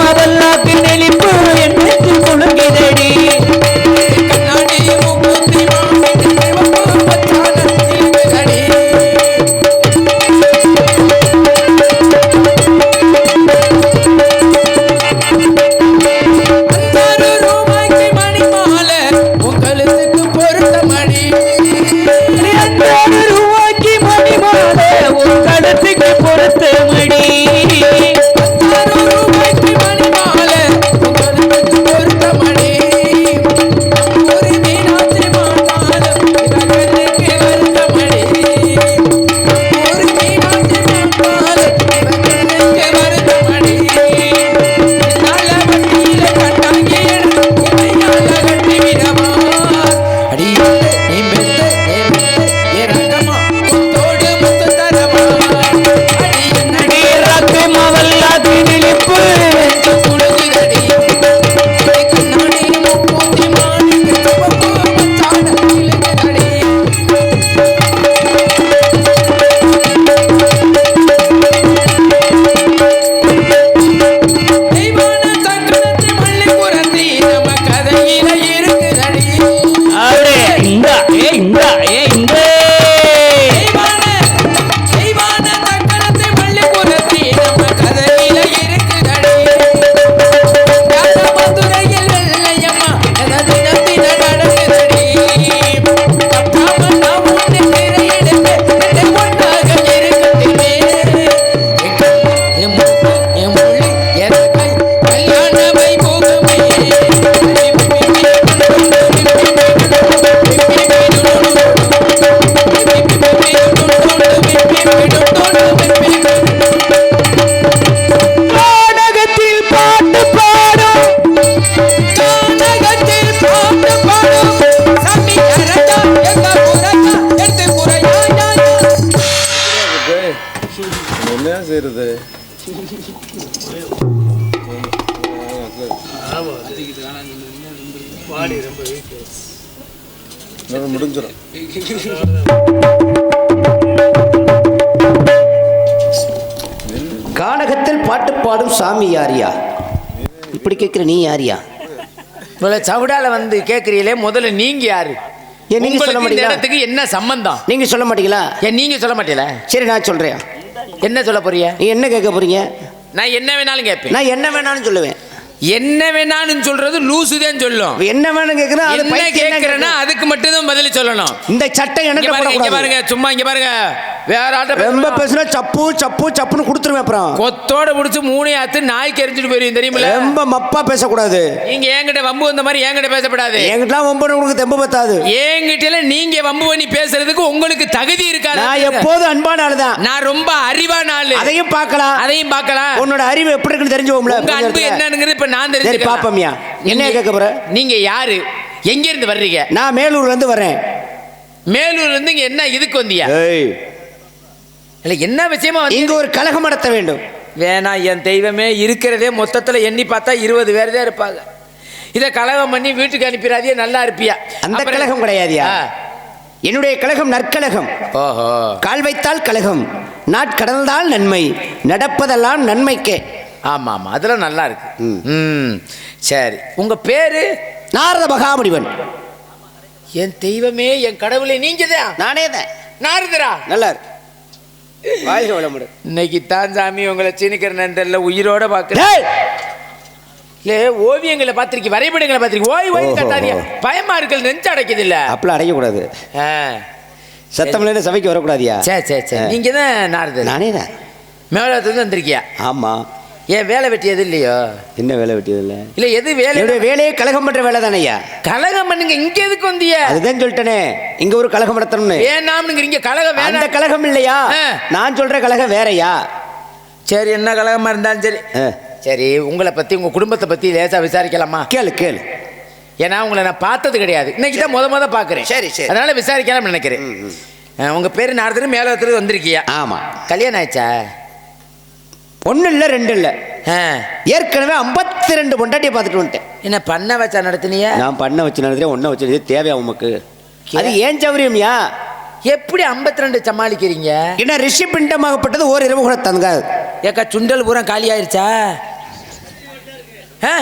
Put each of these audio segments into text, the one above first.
ಮಾಡಲ್ಲ இப்படி கேட்குற நீ யாரியா? இவ்வளவு சவுடால வந்து கேக்குறீங்களே முதல்ல நீங்க யாரு? நீங்க சொல்ல? இடத்துக்கு என்ன சம்பந்தம்? நீங்க சொல்ல மாட்டீங்களா? ஏன் நீங்க சொல்ல மாட்டீங்களா? சரி நான் சொல்றேன். என்ன சொல்ல போறீங்க? நீ என்ன கேட்க போறீங்க? நான் என்ன வேணாலும் கேட்பேன். நான் என்ன வேணாலும் சொல்லுவேன். என்ன வேணாலும் சொல்றது லூசுதான் சொல்லும். இப்ப என்ன வேணும் அது என்ன கேக்குறேன்னா. அதுக்கு மட்டும் தான் பதில் சொல்லணும். இந்த சட்டை எனக்கு பாருங்க சும்மா இங்க பாருங்க. வேற ஆட்ட ரொம்ப பேசுனா சப்பு சப்பு சப்புன்னு கொடுத்துருவேன் அப்புறம். கொத்தோட புடிச்சு மூணையும் ஆத்து நாய்க்கு எரிஞ்சிட்டு போயிருவீங்க தெரியுமில்ல? ரொம்ப மப்பா பேசக்கூடாது. நீங்க என்கிட்ட வம்பு வந்த மாதிரி என்கிட்ட பேசப்படாது. என்கிட்டலாம் ஒன்பது உங்களுக்கு தெம்பு பத்தாது. என்கிட்ட நீங்க வம்பு பண்ணி பேசுறதுக்கு உங்களுக்கு தகுதி இருக்காது. நான் எப்போதும் அன்பான ஆளுதான். நான் ரொம்ப அறிவான ஆளு. அதையும் பார்க்கலாம். அதையும் பார்க்கலாம். உன்னோட அறிவு எப்படி இருக்குன்னு தெரிஞ்சுவோம்ல உங்க அன்பு என்னங்கிறது இப்ப நான் தெரிஞ்சுக்கலாம் பாப்போம்யா என்ன கேட்க போற? நீங்க யாரு? எங்க இருந்து வர்றீங்க? நான் மேலூர்ல இருந்து வரேன் மேலூர்ல இருந்து இங்க என்ன இதுக்கு வந்தியா இல்ல என்ன விஷயமா இங்க ஒரு கலகம் நடத்த வேண்டும். வேணாம் என் தெய்வமே இருக்கிறதே மொத்தத்துல எண்ணி பார்த்தா இருபது பேர் தான் இருப்பாங்க. இதை கலகம் பண்ணி வீட்டுக்கு அனுப்பிடாதே நல்லா இருப்பியா. அந்த கலகம் கிடையாதுயா. என்னுடைய கலகம் நற்கலகம். ஓஹோ. கால் வைத்தால் கலகம் நாட்கடந்தால் நன்மை நடப்பதெல்லாம் நன்மைக்கே. ஆமா ஆமா அதெல்லாம் நல்லா இருக்கு. ம். சரி. உங்க பேரு? நாரத மகாமுனிவன். என் தெய்வமே என் கடவுளே நீங்க தான் நானே தான் நாரதரா? நல்லா இருக்கு. வாழ்க வளமுடன் இன்னைக்கு தான் சாமி உங்களை சீனிக்கிறேன்னு தெரியல உயிரோட பார்க்குறேன் டேய்! இல்ல ஓவியங்களை பார்த்திருக்கீங்க வரைபடங்களை பார்த்திருக்கீங்க ஓய் ஓய் ஓஹோ. கத்தாதீங்க. பயமா இருக்கல் நெஞ்சு அடைக்குது இல்ல அப்பெல்லாம் அடையக்கூடாது சத்தமில்ல சபைக்கு வரக்கூடாதியா? சே சே சே. நீங்க தான் நானே தான் மேலத்துலேருந்து வந்திருக்கியா? ஆமா. ஏன் வேலை வெட்டி எது இல்லையோ? என்ன வேலை வெட்டியதில்ல இல்ல? எது வேலை? என்னுடைய வேலையே கலகம் பண்ற வேலை தானேயா கலகம் பண்ணுங்க இங்க எதுக்கு வந்திய? அதுதான் சொல்லிட்டேனே இங்க ஒரு கலகம் நடத்தணும்னு. வேணாம்னுங்கிறீங்க கலகம் அந்த வேணாம் கலகம் இல்லையா. நான் சொல்ற கலகம் வேறயா? சரி என்ன கலகமா இருந்தாலும் சரி. சரி உங்களை பத்தி உங்க குடும்பத்தை பத்தி லேசா விசாரிக்கலாமா? கேளு கேளு. ஏன்னா உங்களை நான் பார்த்தது கிடையாது. இன்னைக்கு தான் முத முத பாக்குறேன் சரி, சரி. அதனால விசாரிக்கலாம்னு நினைக்கிறேன். ஆ, உங்க பேரு நாரதர் மேலத்துல வந்திருக்கியா? ஆமா. கல்யாணம் ஆயிடுச்சா? ஒண்ணு இல்ல ரெண்டு இல்ல. ஏற்கனவே 52 ரெண்டு பொண்டாட்டியை பார்த்துட்டு வந்துட்டேன். என்ன பண்ண வச்சா நடத்தினியா? நான் பண்ண வச்சு நடத்துறேன் ஒன்ன வச்சு. தேவையா உமக்கு? அது ஏன் சௌரியம்யா எப்படி 52 ரெண்டு சமாளிக்கிறீங்க? ஏன்னா ரிஷி பிண்டமாகப்பட்டது ஓர் இரவு கூட தங்காது ஏக்கா சுண்டல் பூரா காலி ஆயிருச்சா? ஆ?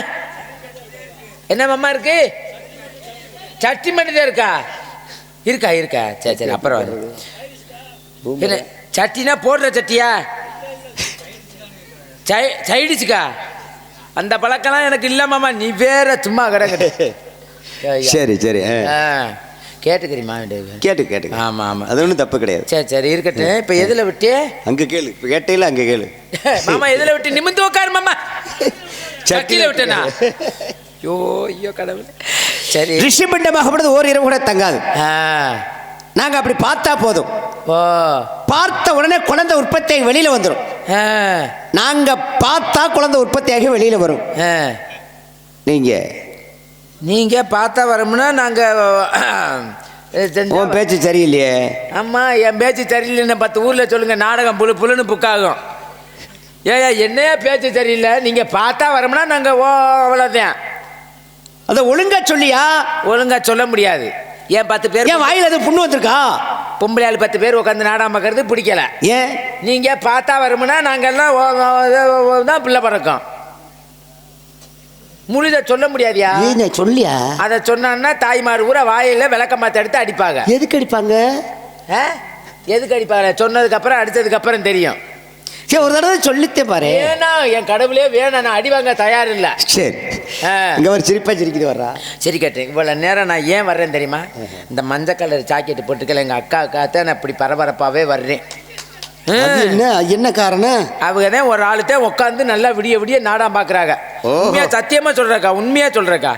என்ன மாமா இருக்கு? சட்டி மட்டும் தான் இருக்கா? இருக்கா இருக்கா. சரி சரி அப்புறம். என்ன சட்டினா போடுற சட்டியா? சை- சைடிச்சுக்கா அந்த பழக்கம்லாம் எனக்கு இல்லை மாமா நீ வேற சும்மா கிடக்கு சரி சரி. கேட்டுக்கிறீமா கேட்டு கேட்டு ஆமா, ஆமா. அது ஒன்றும் தப்பு கிடையாது. சரி சரி இருக்கட்டும். இப்போ எதில் விட்டு? அங்க கேளு. இப்போ கேட்டையில அங்க கேளு. மாமா எதில் விட்டு? நிமிந்து உட்காரு மாமா. சட்டியில் விட்டேனா? ஐயோ ஐயோ கடவுள். சரி. ரிஷிபிண்டமாகப்படுது ஓர் இரவு கூட தங்காது. ஆ. நாங்க அப்படி பார்த்தா போதும். ஓ. பார்த்த உடனே குழந்தை உற்பத்தி வெளியில வந்துடும் ஆ. நாங்க பார்த்தா குழந்தை உற்பத்தியாகி வெளியில வரும். ஆ. நீங்க? நீங்கள் பார்த்தா வரோம்னா நாங்கள் உன் பேச்சு சரியில்லையே. ஆமா என் பேச்சு சரியில்லைன்னு பத்து ஊரில் சொல்லுங்க நாடகம் புழு புழுன்னு புக்காகும் ஏயா என்னையா பேச்சு சரியில்லை? நீங்கள் பார்த்தா வரோம்னா நாங்கள் ஓ அவ்வளோதான் அதை ஒழுங்கா சொல்லியா? ஒழுங்கா சொல்ல முடியாது. ஏன் பத்து பேர் ஏன் வாயில அது புண்ணு வந்திருக்கா? பொம்பளை ஆள் பத்து பேர் உட்காந்து நாடகம் பார்க்கறது பிடிக்கல. ஏன்? நீங்கள் பார்த்தா வருமுன்னா நாங்கள்லாம் தான் பிள்ளை பிறக்கோம். முழுத சொல்ல முடியாதியா? ஏன் சொல்லியா? அதை சொன்னான்னா தாய்மார் கூட வாயில விளக்க மாத்த எடுத்து அடிப்பாங்க. எதுக்கு அடிப்பாங்க? எதுக்கு அடிப்பாங்க? சொன்னதுக்கு அப்புறம் அடிச்சதுக்கு அப்புறம் தெரியும். சரி ஒரு தடவை சொல்லித்தே பாரு. வேணாம் என் கடவுளே வேணாம் நான் அடி வாங்க தயார் இல்லை சரி. இங்க ஒரு சிரிப்பா சிரிக்குது வர்றா. சரி கேட்டேன் இவ்வளோ நேரம் நான் ஏன் வர்றேன் தெரியுமா? இந்த மஞ்சள் கலர் ஜாக்கெட்டு போட்டுக்கல எங்கள் அக்காவுக்காக நான் இப்படி பரபரப்பாகவே வர்றேன். என்ன என்ன காரணம்? அவங்க தான் ஒரு ஆளுதான் உட்காந்து நல்லா விடிய விடிய நாடகம் பார்க்குறாங்க. உண்மையா சத்தியமா சொல்றேக்கா உண்மையா சொல்றேக்கா.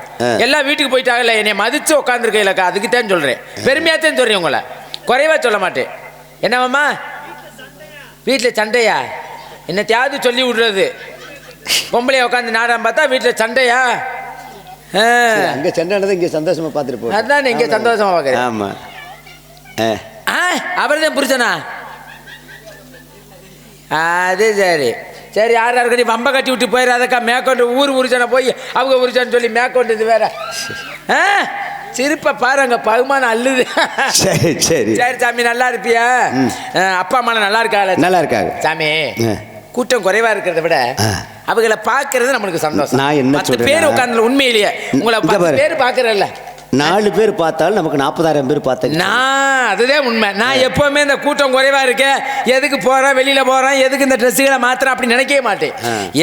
எல்லாம் வீட்டுக்கு போயிட்டாங்கல்ல என்னை மதிச்சு உட்காந்துருக்கீங்களக்கா அதுக்கு தான் சொல்றேன். பெருமையா தான் சொல்றேன் உங்களை. குறைவா சொல்ல மாட்டேன். என்னவாம்மா வீட்டில் சண்டையா? என்னத்தையாவது சொல்லி விடுறது. பொம்பளைய உட்காந்து நாடகம் பார்த்தா வீட்டில் சண்டையா. அங்க சண்டானதை இங்க சந்தோஷமா பார்த்துட்டு போ அதான் நீங்க சந்தோஷமா பார்க்குறேன். ஆமா. ஆ. அவர் தான் புரிச்சனா அது சரி. சரி யார் யாருக்கு நீ வம்ப கட்டி விட்டு போயிடாதக்கா. மேற்கொண்டு ஊர் உரிச்சனை போய் அவங்க உரிச்சான்னு சொல்லி மேற்கொண்டு இது வேற. ஆ? சிரிப்பை பாருங்க பகுமானம் அள்ளுது. சரி சரி. சரி சாமி நல்லா இருப்பியா? அப்பா அம்மா நல்லா இருக்காள? நல்லா இருக்காங்க. சாமி. கூட்டம் குறைவா இருக்கிறத விட. அவங்கள பாக்குறது நம்மளுக்கு சந்தோஷம். நான் என்ன பத்து பேர் உட்கார்ந்து உண்மையிலேயே. உங்களை பத்து பாரு. பேர் பாக்குறல்ல நாலு பேர் பார்த்தாலும் நமக்கு நாற்பதாயிரம் பேர் பார்த்தேன் நான் அதுதான் உண்மை. நான் எப்பவுமே இந்த கூட்டம் குறைவா இருக்கு. எதுக்கு போறேன் வெளியில போறேன் எதுக்கு இந்த ட்ரெஸ்ஸுகளை மாத்திரம் அப்படி நினைக்கவே மாட்டேன்.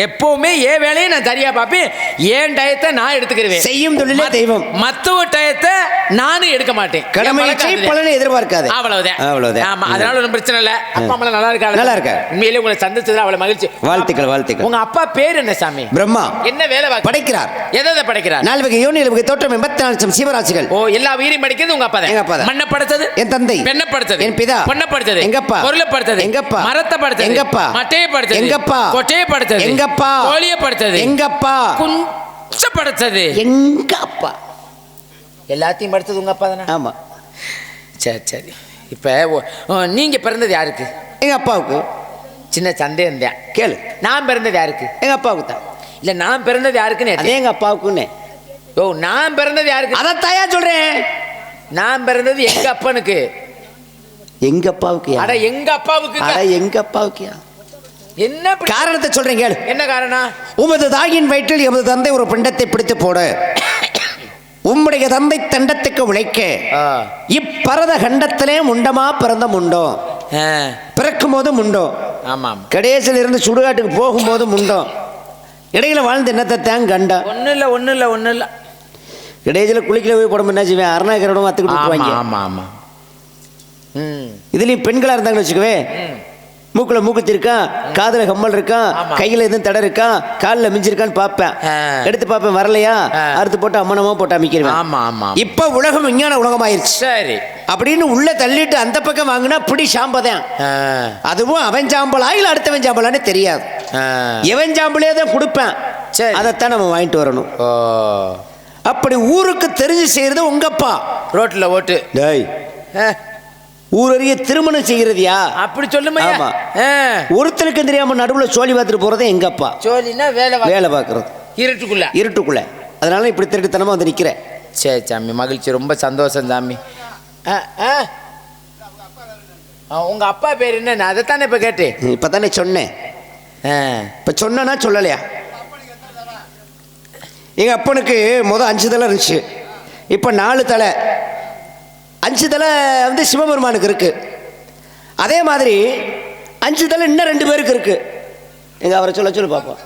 எப்பவுமே என் வேலையை நான் சரியா பார்ப்பேன். ஏன் டயத்தை நான் எடுத்துக்கிடுவேன் செய்யும் தொழிலே தெய்வம். மத்தவ டயத்தை நானும் எடுக்க மாட்டேன். கடமை. பலனை எதிர்பார்க்காது. அவ்வளவுதான். அவ்வளவுதான். ஆமா அதனால ஒன்றும் பிரச்சனை இல்லை. அப்பா அம்மா நல்லா இருக்காங்க. நல்லா இருக்காங்க. உண்மையிலேயே உங்களை சந்திச்சதுல அவ்வளவு மகிழ்ச்சி. வாழ்த்துக்கள் வாழ்த்துக்கள். உங்க அப்பா பேர் என்ன சாமி? பிரம்மா. என்ன வேலை படைக்கிறார். எதை படைக்கிறார்? நாலு வகை யோனியில் வகை தோற்றம் எண்பத்தி நாலு லட்சம் சீவராசிகள் ஓ எல்லா உயிரையும் படிக்கிறது உங்க அப்பா தான். எங்க அப்பா தான். மண்ணை படைச்சது என் தந்தை. பெண்ணை படைச்சது என் பிதா. பொண்ணை படைச்சது எங்கப்பா? பொருளை படைச்சது எங்கப்பா? மரத்தை படைச்சது எங்கப்பா? மட்டையை படைச்சது எங்கப்பா? கொட்டையை படைச்சது எங்கப்பா? கோழியை படைச்சது எங்கப்பா? குஞ்ச படைச்சது எங்க அப்பா எல்லாத்தையும் படைச்சது உங்க அப்பா தானே? ஆமா. சரி சரி. இப்போ நீங்க பிறந்தது யாருக்கு? எங்க அப்பாவுக்கு. சின்ன சந்தேகம் தான் கேளு. நான் பிறந்தது யாருக்கு? எங்க அப்பாவுக்கு தான். இல்ல நான் பிறந்தது யாருக்குன்னு அதே எங்க அப்பாவுக்குன்னு. ஓ நான் பிறந்தது யாருக்கு? அதைத்தாயா சொல்றேன். நான் பிறந்தது எங்க அப்பனுக்கு. எங்க அப்பாவுக்கு அட எங்க அப்பாவுக்கு அட எங்க அப்பாவுக்கு என்ன காரணத்தை சொல்றேன் கேளு. என்ன காரணம்? உமது தாயின் வயிற்றில் எமது தந்தை ஒரு பிண்டத்தை பிடித்து போட. உம்முடைய தந்தை தண்டத்துக்கு உழைக்க. இப்பரத கண்டத்திலே முண்டமா பிறந்த முண்டோம் ஆ, பிறக்கும் போது முண்டோம் ஆமாம். கடைசியில் இருந்து சுடுகாட்டுக்கு போகும்போது முண்டோம் இடையில வாழ்ந்து என்னத்தை தான் கண்டா? ஒன்றும் இல்லை ஒன்றும் இல்லை ஒன்றும் இல்லை இடையில குளிக்கல போய் போட என்ன செய்வேன்? அருணாகரோட அத்துக்கிட்டு விட்டுருவாங்க ஆமாம் ஆமாம் இதுலயும் பெண்களா இருந்தாங்கன்னு வச்சுக்கவே மூக்குல மூக்குத்தி இருக்கான் காதுல கம்மல் இருக்கான் ஆமா. கையில எதுவும் தடை இருக்கான் காலில் மிஞ்சிருக்கான்னு பார்ப்பேன். ஆ. எடுத்து பார்ப்பேன் வரலையா. அறுத்து போட்டு அம்மனமா போட்டு அமைக்கிறேன் ஆமாம் ஆமாம் இப்ப உலகம் விஞ்ஞான உலகமாயிருச்சு. சரி. அப்படின்னு உள்ள தள்ளிட்டு அந்த பக்கம் வாங்கினா பிடி சாம்பதான் அதுவும் அவன் சாம்பலா இல்ல அடுத்தவன் சாம்பலான்னு தெரியாது. எவன் சாம்பலே தான் கொடுப்பேன். சரி. அதைத்தான் நம்ம வாங்கிட்டு வரணும். ஓ. அப்படி ஊருக்கு தெரிஞ்சு செய்யறது உங்கப்பா ரோட்டில் ஓட்டு. டேய். ஊரறிய திருமணம் செய்யறதியா? அப்படி சொல்லுமா ஆமா. ஒருத்தனுக்கு தெரியாம நடுவுல சோழி பார்த்துட்டு போறதே எங்க அப்பா. சோழினா வேலை வேலை பார்க்கறது. இருட்டுக்குள்ள. இருட்டுக்குள்ள. அதனால இப்படி திருட்டுத்தனமா வந்து நிக்கிறேன். சரி சாமி மகிழ்ச்சி. ரொம்ப சந்தோஷம் சாமி. உங்க அப்பா பேர் என்ன நான் அதைத்தானே இப்ப கேட்டேன். இப்பதானே சொன்னேன். ஆ. இப்ப சொன்னா சொல்லலையா? எங்கள் அப்பனுக்கு மொதல் அஞ்சு தலை இருந்துச்சு. இப்போ நாலு தலை. அஞ்சு தலை வந்து சிவபெருமானுக்கு இருக்குது அதே மாதிரி அஞ்சு தலை இன்னும் ரெண்டு பேருக்கு இருக்குது எங்கள் அவரை சொல்ல சொல்லி பார்ப்போம்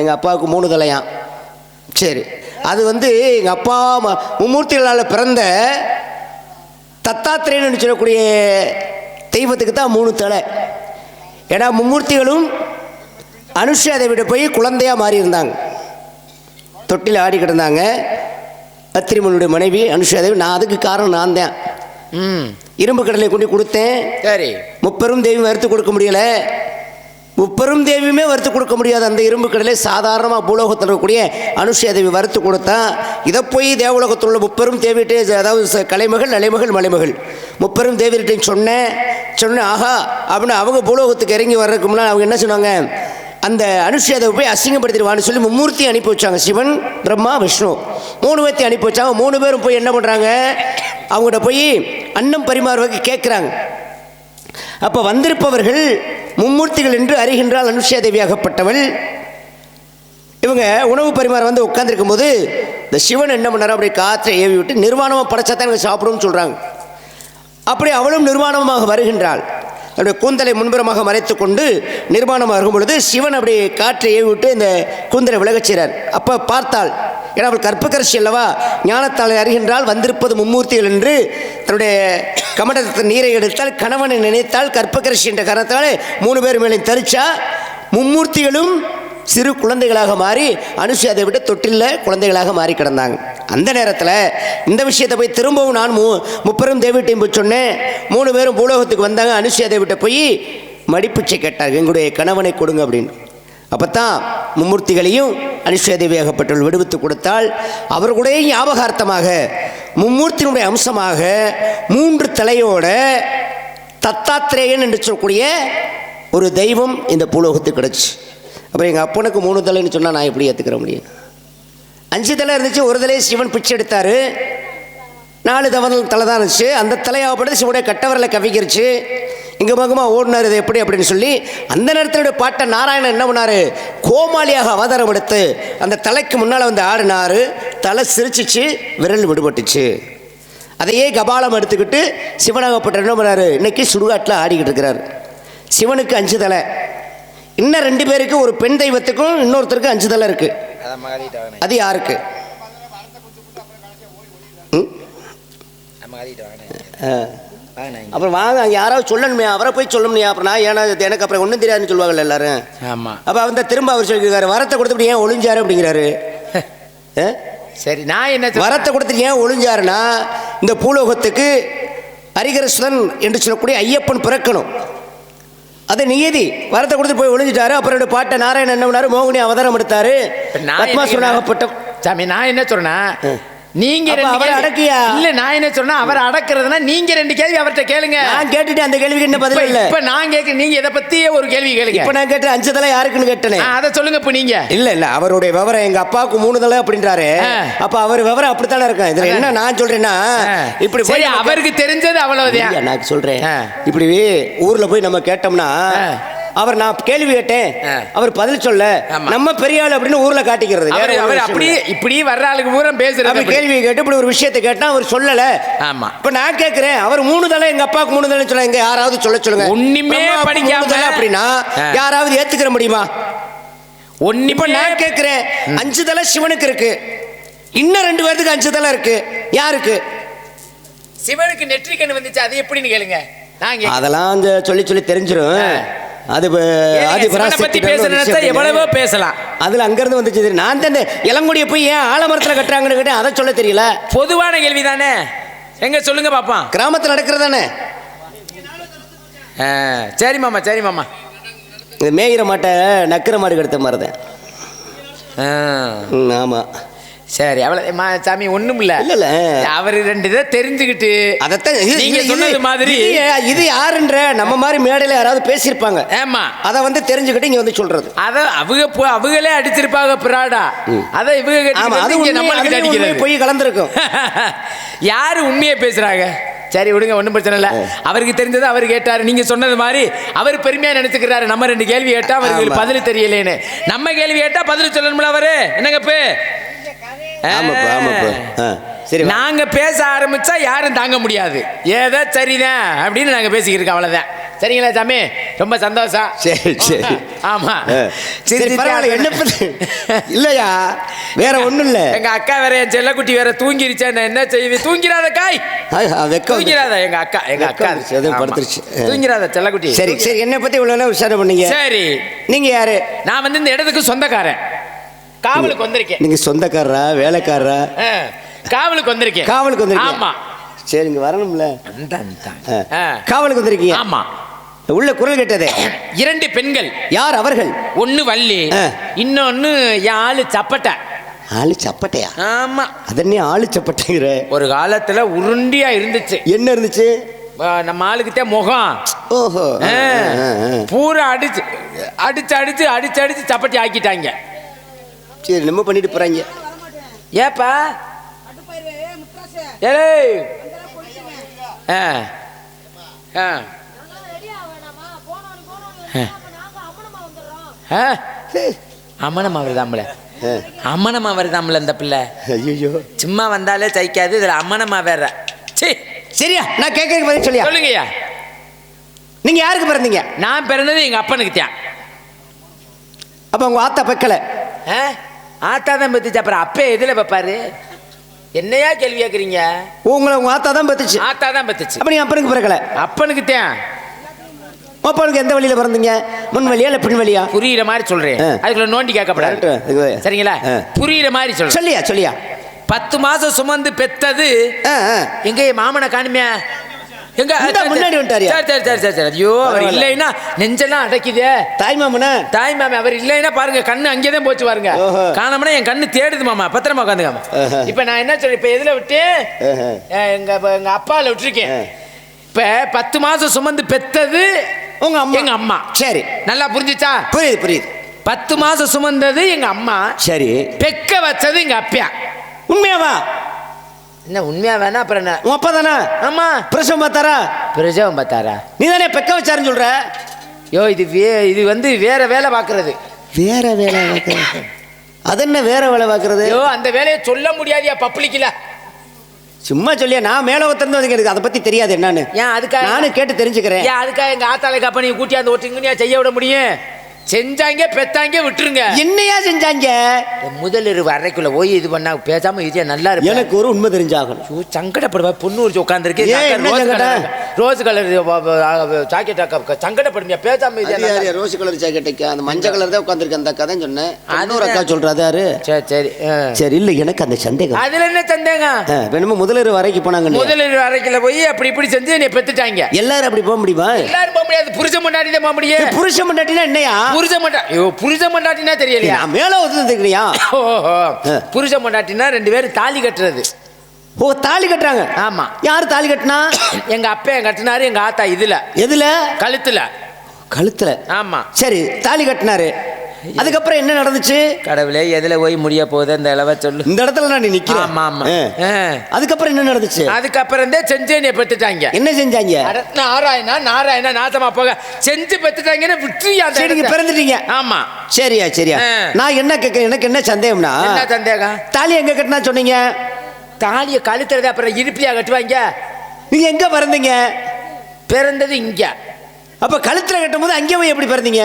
எங்கள் அப்பாவுக்கு மூணு தலையாம் சரி. அது வந்து எங்கள் அப்பா மும்மூர்த்திகளால் பிறந்த தத்தாத்திரேன்னு சொல்லக்கூடிய தெய்வத்துக்கு தான் மூணு தலை. ஏன்னா மும்மூர்த்திகளும் அனுஷ்ரீ அதை விட போய் குழந்தையாக மாறி இருந்தாங்க தொட்டில் ஆடிக்கிட்டு இருந்தாங்க அத்திரிமனுடைய மனைவி அனுஷ்யா தேவி நான் அதுக்கு காரணம் நான் தான். ம். இரும்பு கடலை கொண்டு கொடுத்தேன். சரி. முப்பெரும் தெய்வம் வறுத்து கொடுக்க முடியல. முப்பெரும் தேவியுமே வறுத்து கொடுக்க முடியாது. அந்த இரும்பு கடலை சாதாரணமாக பூலோகத்தில் இருக்கக்கூடிய அனுஷ்யா தேவி வறுத்து கொடுத்தா இதை போய் தேவலோகத்தில் உள்ள முப்பெரும் தேவிட்டே அதாவது கலைமகள் அலைமகள் மலைமகள். முப்பெரும் தேவிகிட்டையும் சொன்னேன். சொன்னேன் ஆஹா அப்படின்னு அவங்க பூலோகத்துக்கு இறங்கி வர்றதுக்கு முன்னாடி அவங்க என்ன சொன்னாங்க? அந்த அனுஷ்யா போய் அசிங்கப்படுத்திடுவான்னு சொல்லி மும்மூர்த்தி அனுப்பி வச்சாங்க. சிவன் பிரம்மா விஷ்ணு. மூணு பேர்த்தையும் அனுப்பி வச்சாங்க. மூணு பேரும் போய் என்ன பண்ணுறாங்க அவங்ககிட்ட போய் அன்னம் பரிமாறுவதற்கு கேட்குறாங்க அப்போ வந்திருப்பவர்கள் மும்மூர்த்திகள் என்று அறிகின்றால் அனுஷ்யா தேவியாகப்பட்டவள் இவங்க உணவு பரிமாற வந்து உட்காந்துருக்கும் போது இந்த சிவன் என்ன பண்ணார்? அப்படி காற்றை ஏவி விட்டு நிர்வாணமாக படைச்சா தான் எனக்கு சாப்பிடும்னு சொல்கிறாங்க அப்படி அவளும் நிர்வாணமாக வருகின்றாள். தன்னுடைய கூந்தலை முன்புறமாக மறைத்து கொண்டு நிர்மாணம் பொழுது சிவன் அப்படி காற்றை ஏவி விட்டு இந்த கூந்தலை விலகச் செய்கிறார். அப்போ பார்த்தாள் ஏன்னா அவள் கற்பகரிசி அல்லவா? ஞானத்தால் அறிகின்றால் வந்திருப்பது மும்மூர்த்திகள் என்று தன்னுடைய கமண்டத்தின் நீரை எடுத்தால் கணவனை நினைத்தால் கற்பகரிசி என்ற காரணத்தால் மூணு பேர் மேலே தரிச்சா மும்மூர்த்திகளும் சிறு குழந்தைகளாக மாறி அனுஷி அதை விட தொட்டில்ல குழந்தைகளாக மாறி கிடந்தாங்க. அந்த நேரத்தில் இந்த விஷயத்தை போய் திரும்பவும் நான் மூ முப்பெரும் தேவிட்டையும் போய் சொன்னேன். மூணு பேரும் பூலோகத்துக்கு வந்தாங்க. அனுஷி அதை விட்ட போய் மடிப்பிச்சை கேட்டார்கள் எங்களுடைய கணவனை கொடுங்க அப்படின்னு. அப்போ தான் மும்மூர்த்திகளையும் அனுஷ்யா ஆகப்பட்டவள் விடுவித்து கொடுத்தால் அவர்களுடைய ஞாபகார்த்தமாக மும்மூர்த்தியினுடைய அம்சமாக மூன்று தலையோட தத்தாத்திரேயன் என்று சொல்லக்கூடிய ஒரு தெய்வம் இந்த பூலோகத்துக்கு கிடச்சி. அப்போ எங்கள் அப்பனுக்கு மூணு தலைன்னு சொன்னால் நான் எப்படி ஏற்றுக்கிற முடியும்? அஞ்சு தலை இருந்துச்சு ஒரு தலையை சிவன் பிச்சை எடுத்தார். நாலு தவறு தலை தான் இருந்துச்சு. அந்த தலையாகப்பட்டது சிவனுடைய கட்டவரில் கவிக்கிருச்சு. இங்கே பக்கமாக ஓடினார் இது எப்படி அப்படின்னு சொல்லி அந்த நேரத்தினுடைய பாட்டை நாராயணன் என்ன பண்ணார்? கோமாளியாக அவதாரம் எடுத்து அந்த தலைக்கு முன்னால் வந்து ஆடினார். தலை சிரிச்சிச்சு விரல் விடுபட்டுச்சு. அதையே கபாலம் எடுத்துக்கிட்டு சிவனாகப்பட்ட என்ன பண்ணார்? இன்றைக்கி சுடுகாட்டில் ஆடிக்கிட்டு இருக்கிறார். சிவனுக்கு அஞ்சு தலை. இன்னும் ரெண்டு பேருக்கு ஒரு பெண் தெய்வத்துக்கும் இன்னொருத்தருக்கு அஞ்சு தலை இருக்கு. அது யாருக்கு. அப்புறம் வாங்க யாராவது சொல்லணுமே அவரை போய் சொல்லணுமே அப்புறம் நான் ஏன்னா எனக்கு அப்புறம் ஒன்றும் தெரியாதுன்னு சொல்லுவாங்கல்ல எல்லாரும். ஆமாம் அப்போ அந்த திரும்ப அவர் சொல்லியிருக்காரு வரத்தை கொடுத்துட்டு ஏன் ஒளிஞ்சாரு? அப்படிங்கிறாரு? சரி நான் என்ன? வரத்தை கொடுத்துட்டு ஏன் ஒளிஞ்சாருன்னா இந்த பூலோகத்துக்கு ஹரிகரசுதன் என்று சொல்லக்கூடிய ஐயப்பன் பிறக்கணும். அது நியதி. வரத்தை கொடுத்து போய் ஒளிஞ்சிட்டாரு. அப்புறம் பாட்டை நாராயணன் என்ன பண்ணாரு? மோகினி அவதாரம் எடுத்தாரு. நான் என்ன பத்மாசுரனாகப்பட்ட சாமி நான் என்ன சொல்றேன் நீங்க அடக்கியா? இல்ல நான் என்ன சொன்னா அவர் அடக்குறதுனா நீங்க ரெண்டு கேள்வி அவர்கிட்ட கேளுங்க நான் கேட்டுட்டு அந்த கேள்விக்கு என்ன பதில் இல்ல இப்ப நான் கேட்க நீங்க இத பத்தியே ஒரு கேள்வி கேளுங்க இப்ப நான் கேட்டேன் அஞ்சு தலை யாருக்குன்னு கேட்டேனே அத சொல்லுங்க இப்ப நீங்க இல்ல இல்ல அவருடைய விவரம் எங்க அப்பாவுக்கு மூணு தலை அப்படின்றாரு. அப்ப அவர் விவரம் அப்படித்தானே இருக்கும் இதுல என்ன நான் சொல்றேன்னா. இப்படி போய் அவருக்கு தெரிஞ்சது அவ்வளவுதான் நான் சொல்றேன். இப்படி ஊர்ல போய் நம்ம கேட்டோம்னா. அவர் நான் கேள்வி கேட்டேன். அவர் பதில் சொல்ல. நம்ம பெரிய ஆள் அப்படின்னு ஊர்ல காட்டிக்கிறது. அவர் ஒரு அவர் விஷயம் அப்படி இல்ல. இப்படி வர்ற ஆளுக்கு பூரா அப்படி. கேள்வி கேட்டு இப்படி ஒரு விஷயத்தை கேட்டா அவர் சொல்லல. ஆமா. இப்ப நான் கேக்குறேன். அவர் மூணு தலை எங்க அப்பாவுக்கு மூணு தலை சொல்ல எங்க யாராவது சொல்ல சொல்லுங்க. ஒண்ணுமே படிக்காம- அப்படின்னா. யாராவது ஏத்துக்கிற முடியுமா? ஒன்னு இப்ப நான் கேக்குறேன். அஞ்சு தலை சிவனுக்கு இருக்கு. இன்னும் ரெண்டு பேர்த்துக்கு அஞ்சு தலை இருக்கு. யாருக்கு? சிவனுக்கு நெற்றிக்கண்ணு வந்துச்சு. அது எப்படின்னு கேளுங்க. அதெல்லாம் சொல்லி சொல்லி தெரிஞ்சிரும். அது சிவனை பத்தி பராசக்தி பேச ஒரு நினைச்சா விஷயம் எவ்வளவோ. பேசலாம். அதுல அங்கிருந்து வந்துச்சு. நான் தான் இளங்குடியை போய் ஏன் ஆலமரத்துல கட்டுறாங்கன்னு கேட்டேன் அதை சொல்ல தெரியல. பொதுவான கேள்வி தானே எங்க சொல்லுங்க பாப்போம் கிராமத்துல நடக்கிறதானே? சரி மாமா சரி மாமா. இது மேயிற மாட்டை நக்கிற மாடு கெடுத்த மாதிரி தான் ஆ, ம், ஆமா. சரி அவ்வளவு மா, சாமி ஒண்ணும் இல்ல இல்ல அவரு ரெண்டு இதை தெரிஞ்சுக்கிட்டு அதத்தான் இது- நீங்க இது- சொன்னது மாதிரி இது- யாருன்ற நம்ம மாதிரி மேடையில யாராவது பேசியிருப்பாங்க. ஏமா அதை வந்து தெரிஞ்சுக்கிட்டு இங்க வந்து சொல்றது. அத அவங்க போ- அவங்களே அடிச்சிருப்பாங்க பிராடா. அத இவங்க ஆமா அது நம்மளுக்கு அடிக்கிறது. போய் கலந்துருக்கும். யாரு உண்மையை பேசுறாங்க? சரி விடுங்க ஒன்றும் பிரச்சனை இல்லை. அவருக்கு தெரிஞ்சது அவர் கேட்டாரு. நீங்க சொன்னது மாதிரி அவர் பெருமையா நினைச்சுக்கிறாரு. நம்ம ரெண்டு கேள்வி கேட்டா அவருக்கு ஆமா. பதில் தெரியலேன்னு. நம்ம கேள்வி கேட்டா பதில் சொல்லணும்ல அவரு. என்னங்க இப்போ ஆமாப்பா ஆமாப்பா. சரி. நாங்க பேச ஆரம்பிச்சா யாரும் தாங்க முடியாது. ஏதோ சரிதான் அப்படின்னு நாங்க பேசிக்கிருக்கோம் அவ்வளவுதான். சரிங்களா சாமி? ரொம்ப சந்தோஷம். சரி சரி. ஆமா. சரி பரவாயில்ல என்ன பண்ணு இல்லையா? வேற ஒண்ணும் இல்ல. எங்க அக்கா வேற என் செல்லக்குட்டி வேற தூங்கிருச்சா. நான் என்ன செய்வேன்? தூங்கிறாத காய். தூங்கிறாத எங்க அக்கா எங்க அக்கா. படுத்துருச்சு. தூங்கிறாத செல்லக்குட்டி. சரி சரி என்னை பத்தி இவ்வளவு விசாரணை பண்ணீங்க? சரி. நீங்க யாரு? நான் வந்து இந்த இடத்துக்கு சொந்தக்காரன். காவலுக்கு வந்திருக்கேன். நீங்க சொந்தக்காரரா வேலைக்காரரா? காவலுக்கு வந்திருக்கேன். காவலுக்கு வந்திருக்கீங்க. ஆமா. சரி இங்க வரணும்ல. காவலுக்கு வந்திருக்கீங்க. ஆமா. உள்ள குரல் கேட்டதே. இரண்டு பெண்கள். யார் அவர்கள்? ஒண்ணு வள்ளி. இன்னொன்னு என் ஆளு சப்பட்டை. ஆளு சப்பட்டையா? ஆமா. அதனே ஆளு சப்பட்டைங்கிற? ஒரு காலத்துல உருண்டியா இருந்துச்சு. என்ன இருந்துச்சு? நம்ம ஆளுக்கிட்டே முகம். ஓஹோ. பூரா அடிச்சு அடிச்சு அடிச்சு அடிச்சு அடிச்சு சப்பட்டி ஆக்கிட்டாங்க. சரி நம்ம பண்ணிட்டு போறாங்க. ஏப்பா? ஏய்! ஆ. ஆ. ஆ. அம்மனம்மா வருதாம்ல அம்மனம்மா வருதாம்ல இந்த பிள்ளை. ஐயோ சும்மா வந்தாலே சைக்காது இதுல அம்மனம்மா வேற சீ சரியா? நான் கேட்கறதுக்கு பதில் சொல்லியா? சொல்லுங்கய்யா. நீங்க யாருக்கு பிறந்தீங்க? நான் பிறந்தது எங்க அப்பனுக்கு தான் அப்ப உங்க ஆத்தா பக்கல ஆ? ஆத்தா தான் பத்துச்சு. அப்புறம் அப்பே எதுல வைப்பாரு? என்னையா கேள்வி கேட்குறீங்க உங்களை உங்க ஆத்தா தான் பத்துச்சு. ஆத்தா தான் பத்துச்சு. அப்ப நீங்க அப்பனுக்கு பிறக்கல. அப்பனுக்கு தான். அப்பனுக்கு எந்த வழியில பிறந்தீங்க? முன் வழியா இல்ல பின் வழியா? புரியுற மாதிரி சொல்றேன். அதுக்குள்ள நோண்டி கேட்கப்படாது. சரிங்களா. புரியுற மாதிரி சொல்றேன். சொல்லியா சொல்லியா? பத்து மாசம் சுமந்து பெத்தது. எங்க மாமனை காணுமே எங்க? முன்னாடி வந்துட்டாருயா. சரி சரி சரி சரி சரி. ஐயோ அவர். இல்லைன்னா நெஞ்செல்லாம் அடைக்குதே. தாய் மாமனா? தாய் மாமே அவர் இல்லைன்னா பாருங்க கண்ணு அங்கேயே தான் போச்சு பாருங்க. காணோம்னா என் கண்ணு தேடுது மாமா பத்திரமா உட்காந்துக்காம. இப்ப நான் என்ன சொல்றேன் இப்ப எதுல விட்டு? எங்க எங்க அப்பால விட்டுருக்கேன். இப்ப பத்து மாசம் சுமந்து பெத்தது உங்க அம்மா. எங்க அம்மா. சரி. நல்லா புரிஞ்சுச்சா? புரியுது புரியுது. பத்து மாசம் சுமந்தது எங்க அம்மா. சரி. பெக்க வச்சது எங்க அப்பா. உண்மையாவா? என்ன உண்மையா வேணா? அப்புறம் என்ன? உன் அப்பா தானே? ஆமா. பிரசவம் பார்த்தாரா? பிரஜாவும் பார்த்தாரா? நீ தானே பெக்க வச்சாருன்னு சொல்ற? யோ இது வே இது வந்து வேற வேலை பார்க்கறது. வேற வேலை பார்க்கறது? அது என்ன வேற வேலை பார்க்கறது? ஐயோ அந்த வேலையை சொல்ல முடியாதியா பப்ளிக்ல? சும்மா சொல்லியா நான் மேல ஒருத்தருந்து வந்து எனக்கு அதை பத்தி தெரியாது என்னன்னு. ஏன் அதுக்காக? நானும் கேட்டு தெரிஞ்சுக்கிறேன். ஏன் அதுக்காக எங்க ஆத்தாளை கப்பனி கூட்டி அந்த ஒட்டுங்கனியா செய்ய விட முடியும்? செஞ்சாங்க பெத்தாங்க விட்டுருங்க. என்னையா செஞ்சாங்க? இந்த முதலிரவு அறைக்குள்ள போய் இது பண்ணா பேசாம இது நல்லா இருப்பேன். எனக்கு ஒரு உண்மை தெரிஞ்சாகணும். ஐயோ, சங்கடப்படுவா பொண்ணு ஒரு உட்காந்துருக்கு ஏன், என்ன சங்கடம்? ரோஸ் கலர் ஜாக்கெட் சங்கடப்படுமியா? பேசாம இது ரோஸ் கலர் ஜாக்கெட்டுக்கு அந்த மஞ்சள் கலர் தான் உட்காந்துருக்கு அந்த தான் சொன்னேன். இன்னொரு அக்கா. சொல்றாரு. சரி சரி. சரி இல்ல எனக்கு அந்த சந்தேகம். அதுல என்ன சந்தேகம்? வேணுமோ முதலிரவு வரைக்கும் போனாங்க முதலிரவு அறைக்குள்ள போய் அப்படி இப்படி செஞ்சு என்னை பெத்துட்டாங்க. எல்லாரும் அப்படி போக முடியுமா? எல்லாரும் போக முடியாது. புருஷன் மண்டாட்டி தான் போக முடியும். ஏய், புருஷன் மண்டாட்டினா என்னையா? புருஷன் மண்டா ஐயோ புருஷன் மண்டாட்டினா தெரியலையா மேல ஒத்துக்கிறியா ஓஹோ ஆ. புருஷன் மண்டாட்டினா ரெண்டு பேரும் தாலி கட்டுறது. ஓ தாலி கட்டுறாங்க? ஆமா. யார் தாலி கட்டினா? எங்க அப்பா கட்டினாரு எங்க ஆத்தா இதுல. எதுல? கழுத்துல. கழுத்துல. ஆமா. சரி தாலி கட்டினாரு. அதுக்கப்புறம் என்ன நடந்துச்சு? கடவுளே எதுல போய் முடிய போகுது? அந்த இளவ சொல்லு. இந்த இடத்துல நான் நிக்கிறேன். ஆமா ஆமா. அதுக்கப்புறம் என்ன நடந்துச்சு? அதுக்கப்புறம் தான் செஞ்சு என்னை பெத்துட்டாங்க. என்ன செஞ்சாங்க? நாராயணா நாராயணா நாசமா போக. செஞ்சு பெத்துட்டாங்கன்னு விட்டுறியா நீங்க? பிறந்துட்டீங்க. ஆமா. சரியா சரியா. நான் என்ன கேட்க எனக்கு என்ன சந்தேகம்னா என்ன சந்தேகம்? தாலி எங்க கட்டினா சொன்னீங்க? தாலியை கழுத்துறது அப்புறம் இடுப்பியா கட்டுவாங்க? நீங்க எங்க பிறந்தீங்க? பிறந்தது இங்க. அப்ப கழுத்துல கட்டும் போது அங்கே போய் எப்படி பிறந்தீங்க?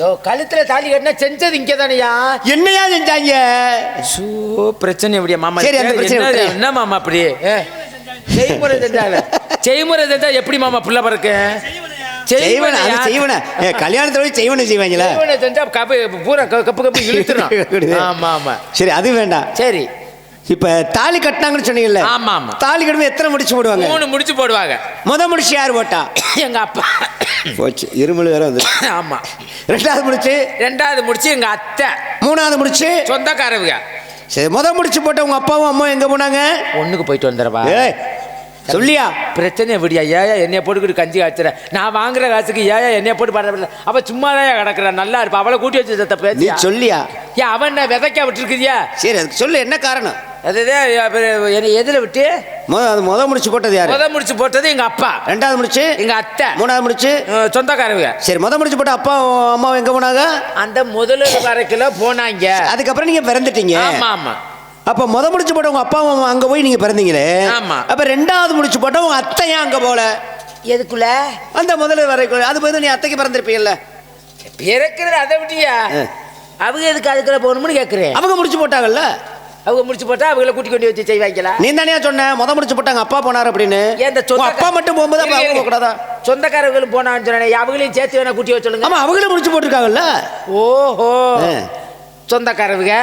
ஓ கழுத்துல தாலி கட்டினா செஞ்சது இங்க தானையா என்னையா செஞ்சாங்க? சோ பிரச்சனை எப்படியா மாமா? சரி, அந்த பிரச்சனை என்ன- விட்டுரு. என்ன மாமா அப்படி செய்முறை செஞ்சாங்க. செய்முறை செஞ்சா எப்படி மாமா புள்ள பிறக்கு? செய்வன அது செய்வன. ஏ, கல்யாணத்துல போய் செய்வன செய்வாங்களா? செய்முறை செஞ்சா கப்பு பூரா கப்பு கப்பு இழுத்துரும். ஆமா ஆமா. சரி அது வேண்டாம். சரி. இப்ப தாலி கட்டினாங்கன்னு சொன்னீங்கல்ல? ஆமா ஆமா. தாலி கட்டும்போது எத்தனை முடிச்சு போடுவாங்க? மூணு முடிச்சு போடுவாங்க. முத முடிச்சு யார் போட்டா? எங்க அப்பா. போச்சு. இருமல் வேற வந்து ஆமா. ரெண்டாவது முடிச்சு? ரெண்டாவது முடிச்சு எங்க அத்தை. மூணாவது முடிச்சு? சொந்தக்காரவுங்க சரி முத முடிச்சு போட்ட உங்க அப்பாவும் அம்மாவும் எங்க போனாங்க? ஒண்ணுக்கு போயிட்டு வந்துடுறவா ஏய் சொல்லியா? பிரச்சனை எப்படியா ஏயா என்னைய போட்டுக்கிட்டு கஞ்சி காய்ச்சுற? நான் வாங்குற காசுக்கு ஏயா என்னைய போட்டு பாடுற அவ சும்மா தான் கிடக்குறா. நல்லா இருப்பா. அவளை கூட்டி வச்சு சத்த நீ பேசியா சொல்லியா? ஏன் அவன் என்ன விதைக்க விட்டுருக்குதியா சரி அதுக்கு சொல்லு. என்ன காரணம்? அதுதான் என்னை எதுல விட்டு? முத அது முத முடிச்சு போட்டது யாரு? முத முடிச்சு போட்டது எங்க அப்பா. ரெண்டாவது முடிச்சு? எங்க அத்தை. மூணாவது முடிச்சு? சொந்தக்காரங்க. சரி முத முடிச்சு போட்ட அப்பா அம்மா எங்க போனாங்க? அந்த முதல்ல வரைக்குல போனாங்க. அதுக்கப்புறம் நீங்க பிறந்துட்டீங்க. ஆமா ஆமா. அப்ப முத முடிச்சு போட்ட உங்க அப்பா அம்மா அங்க போய் நீங்க பிறந்தீங்களே. ஆமா. அப்ப ரெண்டாவது முடிச்சு போட்ட உங்க அத்தை ஏன் அங்க போல? எதுக்குள்ள? அந்த முதல்ல வரைக்கும் அது போது நீ அத்தைக்கு பிறந்திருப்பீங்கல்ல? பிறக்கிறது அதை விட்டியா. அவங்க எதுக்கு அதுக்குள்ள போகணும்னு கேட்குறேன் அவங்க முடிச்சு போட்டாங்கல்ல? அவங்க முடிச்சு போட்டா அவங்கள கூட்டி கொண்டு வச்சு செய்வாங்களா நீ தானே சொன்ன முத முடிச்சு போட்டாங்க அப்பா போனார் அப்படின்னு. ஏன் இந்த உங்க அப்பா மட்டும் போகும்போது அப்ப அவங்க போகக்கூடாதா சொந்தக்காரர்களும் போனான்னு சொன்னேன் அவங்களையும் சேர்த்து வேணா கூட்டி வச்சு சொல்லுங்க. ஆமா அவங்களும் முடிச்சு போட்டிருக்காங்கல்ல? ஓஹோ. சொந்தக்காரவங்க.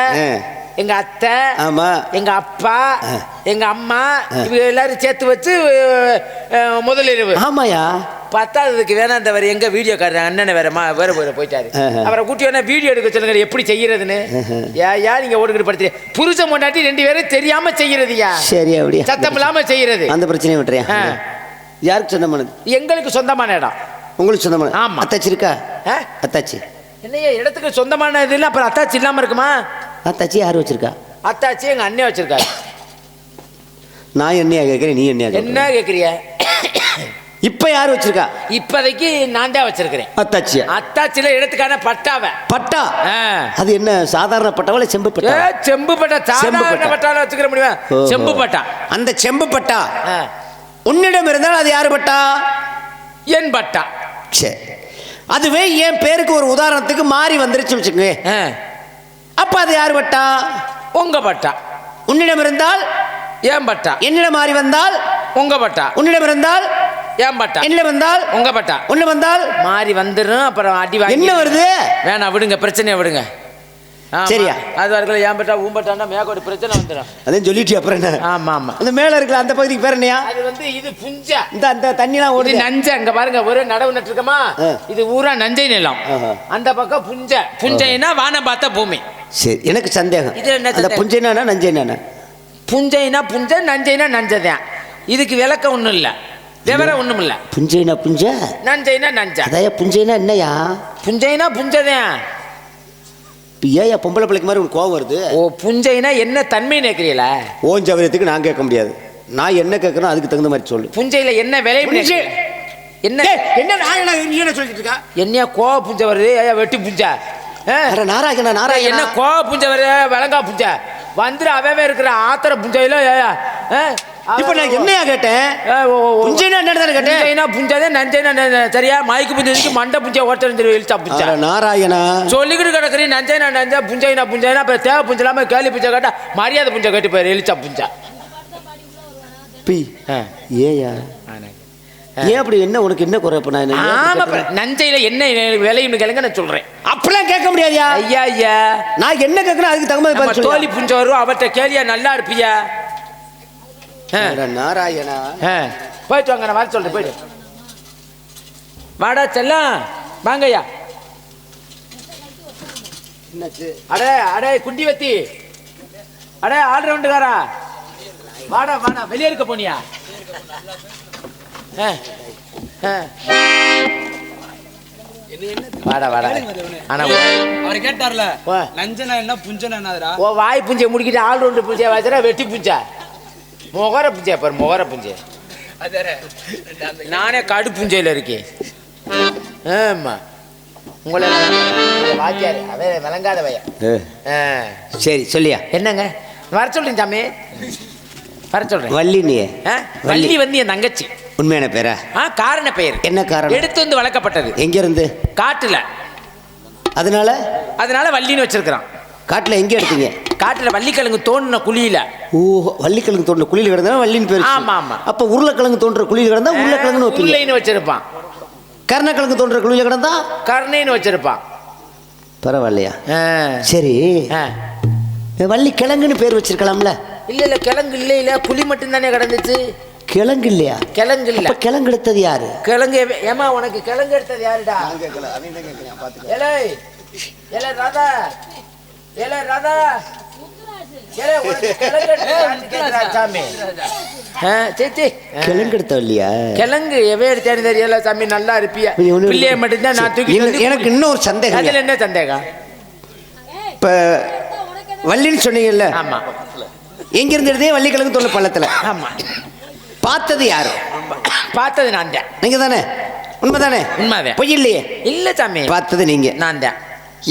எங்க அத்தை ஆமா. எங்க அப்பா. எங்க அம்மா இவங்க எல்லாரும் சேர்த்து வச்சு முதலிரவு. ஆமாயா பத்தாததுக்கு வேணா இந்த வேற எங்க வீடியோ கார்டு அண்ணனை வேற மா வேற வேற போயிட்டாரு. அவரை கூட்டி வேணா வீடியோ எடுக்க சொல்லுங்க எப்படி செய்யறதுன்னு. யா யா நீங்க ஓடுகிட்டு படுத்து புருஷன் பொண்டாட்டி ரெண்டு பேரும் தெரியாம செய்யறதுயா சரி அப்படியா. சத்தம் இல்லாம செய்யறது. அந்த பிரச்சனையை விட்டுறியா? ஆ. யாருக்கு சொந்தமானது? எங்களுக்கு சொந்தமான இடம். உங்களுக்கு சொந்தமான ஆமா. அத்தாச்சி இருக்கா? அத்தாச்சி. என்னையா இடத்துக்கு சொந்தமான இது இல்லை அப்புறம் அத்தாச்சி இல்லாம இருக்குமா? அத்தாச்சி யார் வச்சிருக்கா? அத்தாச்சி எங்க அண்ணே வச்சிருக்காரு. நான் என்னையா கேட்கிறேன் நீ என்னையா என்ன கேட்கிறேன் கேக்குறிய இப்ப யார் வச்சிருக்கா? இப்போதைக்கு நான் தான் வச்சிருக்கிறேன். அத்தாச்சியா? அத்தாச்சில இடத்துக்கான பட்டாவை. பட்டா? ஆ. அது என்ன சாதாரண பட்டாவா இல்ல செம்பு ஏ, பட்டா செம்பு பட்டா. செம்பு சாதாரண பட்டா. பட்டால வச்சுக்கிற முடியுமா? ஓஹோ. செம்பு பட்டா. அந்த செம்பு பட்டா ஆ. உன்னிடம் இருந்தால் அது யாரு பட்டா? என் பட்டா. சரி அதுவே என் பேருக்கு ஒரு உதாரணத்துக்கு மாறி வந்துருச்சு வச்சுக்கோங்க ஆ. அப்ப அது யாரு பட்டா? உங்க பட்டா. உன்னிடம் இருந்தால் ஏன் பட்டா? என்னிடம் மாறி வந்தால் உங்க பட்டா. உன்னிடம் இருந்தால் ஏன் பட்டா? என்னிடம் வந்தால் உங்க பட்டா. உன்ன வந்தால் மாறி வந்துடும் அப்புறம் அடி வாங்கி என்ன வருது? வேணாம் விடுங்க பிரச்சனையை விடுங்க. சரியா? அது வரைக்கும் ஏன் பட்டா ஊன் பட்டான்னா மேற்கொண்டு பிரச்சனை வந்துடும். அதையும் சொல்லிட்டு அப்புறம் என்ன? ஆமா ஆமா. அந்த மேல இருக்கிற அந்த பகுதிக்கு பேர் என்னையா? அது வந்து இது புஞ்சா. இந்த அந்த தண்ணிலாம் ஓடுது. நஞ்சை. அங்க பாருங்க ஒரு நடவு நட்டுருக்கமா. இது ஊரா நஞ்சை நிலம். அந்த பக்கம் புஞ்சை. புஞ்சைனா வானம் பார்த்த பூமி. சரி எனக்கு சந்தேகம். இது என்ன அந்த? புஞ்சைனா நஞ்சைனா புஞ்சைனா புஞ்சை நஞ்சைனா நஞ்சதான். இதுக்கு விளக்கம் ஒண்ணும் இல்ல. விவரம் ஒண்ணும் இல்ல புஞ்சைனா புஞ்ச? நஞ்சைனா நஞ்சா. அதையா புஞ்சைனா என்னையா? புஞ்சைனா புஞ்சதான். இப்போ ஏயா பொம்பளை பிள்ளைக்கு மாதிரி உனக்கு கோவம் வருது? ஓ புஞ்சைனா என்ன தன்மை நினைக்கிறீல ஓன் சவரியத்துக்கு நான் கேட்க முடியாது. நான் என்ன கேட்கறேன் அதுக்கு தகுந்த மாதிரி சொல்லு. புஞ்சையில என்ன விலை புஞ்சை. என்ன? என்ன நான் என்ன நீ என்ன சொல்லிட்டு இருக்கா? என்னையா கோவ புஞ்சை வருது? ஏயா வெட்டி புஞ்சா. நாராயணா நாராயணா. என்ன கோவ புஞ்சை வருது? விளங்கா புஞ்சை. வந்துரு அவவே இருக்கிற ஆத்திர புஞ்சையில ஏயா? இப்போ நான் என்னையா கேட்டேன். புஞ்சைனா தானே கேட்டேன்? புஞ்சைனா புஞ்சாதே நஞ்சைனா நஞ்ச- சரியா? மைக்கு புஞ்சதுக்கு மண்டை புஞ்சை ஓட்டம் தெரியும் இழுச்சா புஞ்சா. நாராயணா. சொல்லிக்கிட்டு கிடக்குறீ நஞ்சைனா நஞ்சா புஞ்சைனா புஞ்சைனா அப்புறம் தேவை புஞ்சை இல்லாம கேலி புஞ்சை கேட்டா மரியாதை புஞ்சை கட்டி போயிரு இழுச்சா புஞ்சா. பி. ஏயா? ஏன் அப்படி என்ன உனக்கு என்ன குறை நான் என்ன ஏன் ஆமா? நஞ்சையில என்ன விலைன்னு கேளுங்க நான் சொல்றேன். அப்படிலாம் கேட்க முடியாதுயா? ஐயா ஐயா. நான் என்ன கேட்கறேன் அதுக்கு தகுந்த தோழி. புஞ்சை வரும் அவர்கிட்ட கேளியா நல்லா இருப்பியா? நாராயணா. போயிட்டு வாங்க நான் வர சொல்றேன் போயிட்டு. வாடா செல்லம். வாங்கய்யா. அடே அடே குண்டி வத்தி அடே ஆல்ரவுண்டுக்காரா. வாடா வாடா வெளியே இருக்க போனியா. வாடா வாடா. ஆனா அவர் கேட்டார்ல வா. நஞ்சனா என்ன புஞ்சனா என்னதுடா? ஓ வாய் புஞ்சை முடிக்கிட்டு ஆல்ரவுண்டு புஞ்சை வச்சுனா வெட்டி புஞ்சா? முகர புஞ்சை பாரு முகர புஞ்சை. நானே கடு புஞ்சையில் இருக்கேன். ஆமா. உங்களை வாத்தியாரு அவன் விளங்காத ஆ. சரி சொல்லியா. என்னங்க? வர சொல்றேன் சாமி. வர சொல்றேன். வள்ளி நீ ஆ? வள்ளி. வந்து என் தங்கச்சி. உண்மையான பேரா? ஆ காரண பெயர். என்ன காரணம்? எடுத்து வந்து வளர்க்கப்பட்டது. எங்க இருந்து காட்டுல. அதனால? அதனால வள்ளின்னு வச்சிருக்கிறான். காட்டுல எங்க எடுத்தீங்க? காட்டுல வள்ளிக்கிழங்கு தோண்டின குழியில. ஓ வள்ளிக்கிழங்கு தோன்ற குழியில் கிடந்தா வள்ளின்னு பேர் ஆமா, ஆமா. அப்ப உருளைக்கிழங்கு தோன்ற குழியில் கிடந்தா உருளைக்கிழங்குன்னு வைப்பீங்க. வச்சிருப்பான். கருணக்கிழங்கு தோன்ற குழியில் கிடந்தா? கருணைன்னு வச்சிருப்பான். பரவாயில்லையா? ஆ. சரி. ஆ. வள்ளி கிழங்குன்னு பேர் வச்சிருக்கலாம்ல. இல்ல இல்ல கிழங்கு இல்ல இல்ல. புளி மட்டும் தானே கிடந்துச்சு. கிழங்கு இல்லையா? கிழங்கு இல்ல. கிழங்கு எடுத்தது யாரு? கிழங்கு ஏம்மா உனக்கு கிழங்கு எடுத்தது யாருடா? ஏலே ராதா. கிழங்கு எடுத்தது யாருன்னு கேக்குறா சாமி. ஆ, சரி, சரி. ஆ. கிழங்கு எடுத்த இல்லையா? கிழங்கு எவே எடுத்தேன்னு தெரியல சாமி நல்லா இருப்பியா? பிள்ளைய மட்டும்தான் நான் தூக்கி எனக்கு- இன்னொரு சந்தேகம் அதுல என்ன சந்தேகம்? இப்ப வள்ளின்னு சொன்னீங்கல்ல? ஆமா. எங்கிருந்து எடுத்தே வள்ளிக்கிழங்கு தொழில் பள்ளத்தில். ஆமா. பார்த்தது யாரு? பார்த்தது நான் தான். நீங்க தானே உண்மைதானே? உண்மைதான். பொய் இல்லையே? இல்ல சாமி. பார்த்தது நீங்க. நான் தான்.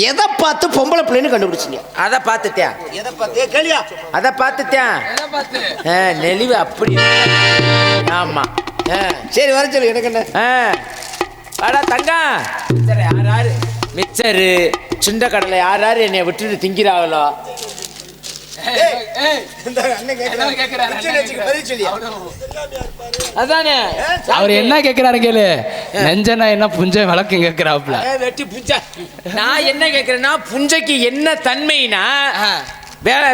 எதை பார்த்து பொம்பளை பிள்ளைன்னு கண்டுபிடிச்சீங்க அதை பார்த்துட்டேன் எதை பார்த்து? கேளியா? அதை பார்த்துட்டேன் எதை பார்த்து? ஆ, நெளிவு அப்படி ஆமா. ஆ, சரி வர சொல்லு எனக்கு என்ன. வாடா தங்கம் மிச்சர் யார் யாரு? மிச்சரு. சுண்டக்கடலை யார் யாரு என்னை விட்டுட்டு திங்கிறாங்களோ அதானே? அவர் என்ன கேக்குறாரு கேளு. நெஞ்சனா என்ன புஞ்ச விளக்கம் கேக்குறாப்ல ஏ, வெட்டி புஞ்சா. நான் என்ன கேட்கிறேன்னா புஞ்சைக்கு என்ன தன்மைனா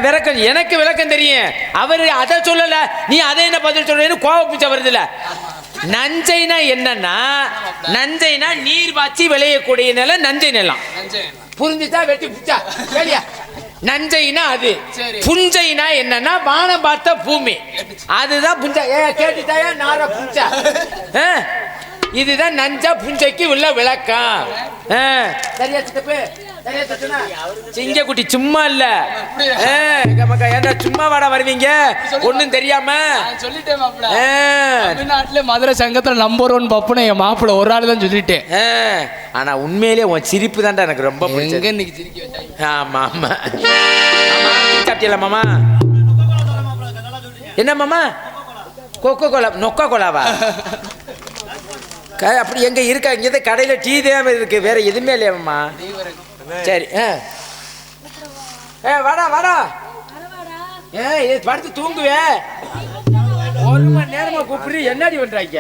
விளக்கம் எனக்கு விளக்கம் தெரியும். அவரு அதை சொல்லல நீ அதை என்ன பதில் சொல்றேன்னு கோவ பூச்சா வருதுல. நஞ்சைனா என்னன்னா நஞ்சைனா நீர் பாய்ச்சி விளையக்கூடிய நிலம் நஞ்சை நிலம். புரிஞ்சுச்சா? வெட்டி புச்சா சரியா நஞ்சைனா அது. புஞ்சைனா என்னன்னா வானம் பார்த்த பூமி. அதுதான் புஞ்சா. ஏ கேட்டுட்டாயா? நார புஞ்சா? இதுதான் நஞ்சா புஞ்சைக்கு உள்ள விளக்கம். சரியா சித்தப்பு? சிங்கக்குட்டி சும்மா இல்ல. சும்மா வாடா வருவீங்க? ஒண்ணும் தெரியாம? சொல்லிட்டேன் தமிழ்நாட்டுல மதுரை சங்கத்துல நம்பர் ஒன் பப்புன்னு என் மாப்பிள ஒரு ஆள் தான் சொல்லிட்டேன். ஆனா உண்மையிலே உன் சிரிப்பு தான்டா எனக்கு ரொம்ப பிடிச்சது. இன்னைக்கு சிரிக்க வச்சாங்க? ஆமா ஆமா. சாப்பிட்டீங்களா மாமா? என்ன மாமா? Coca Cola நொக்கா கோலாவா? அப்படி எங்க இருக்கா? இங்கே கடையில டீ தான் இருக்கு. வேற எதுவுமே இல்லையா மாமா? சரி ஆ. ஏ வாடா வாடா. ஏ படுத்து தூங்குவே. ஒரு மணி நேரமா கூப்பிடு என்னடி பண்றாங்க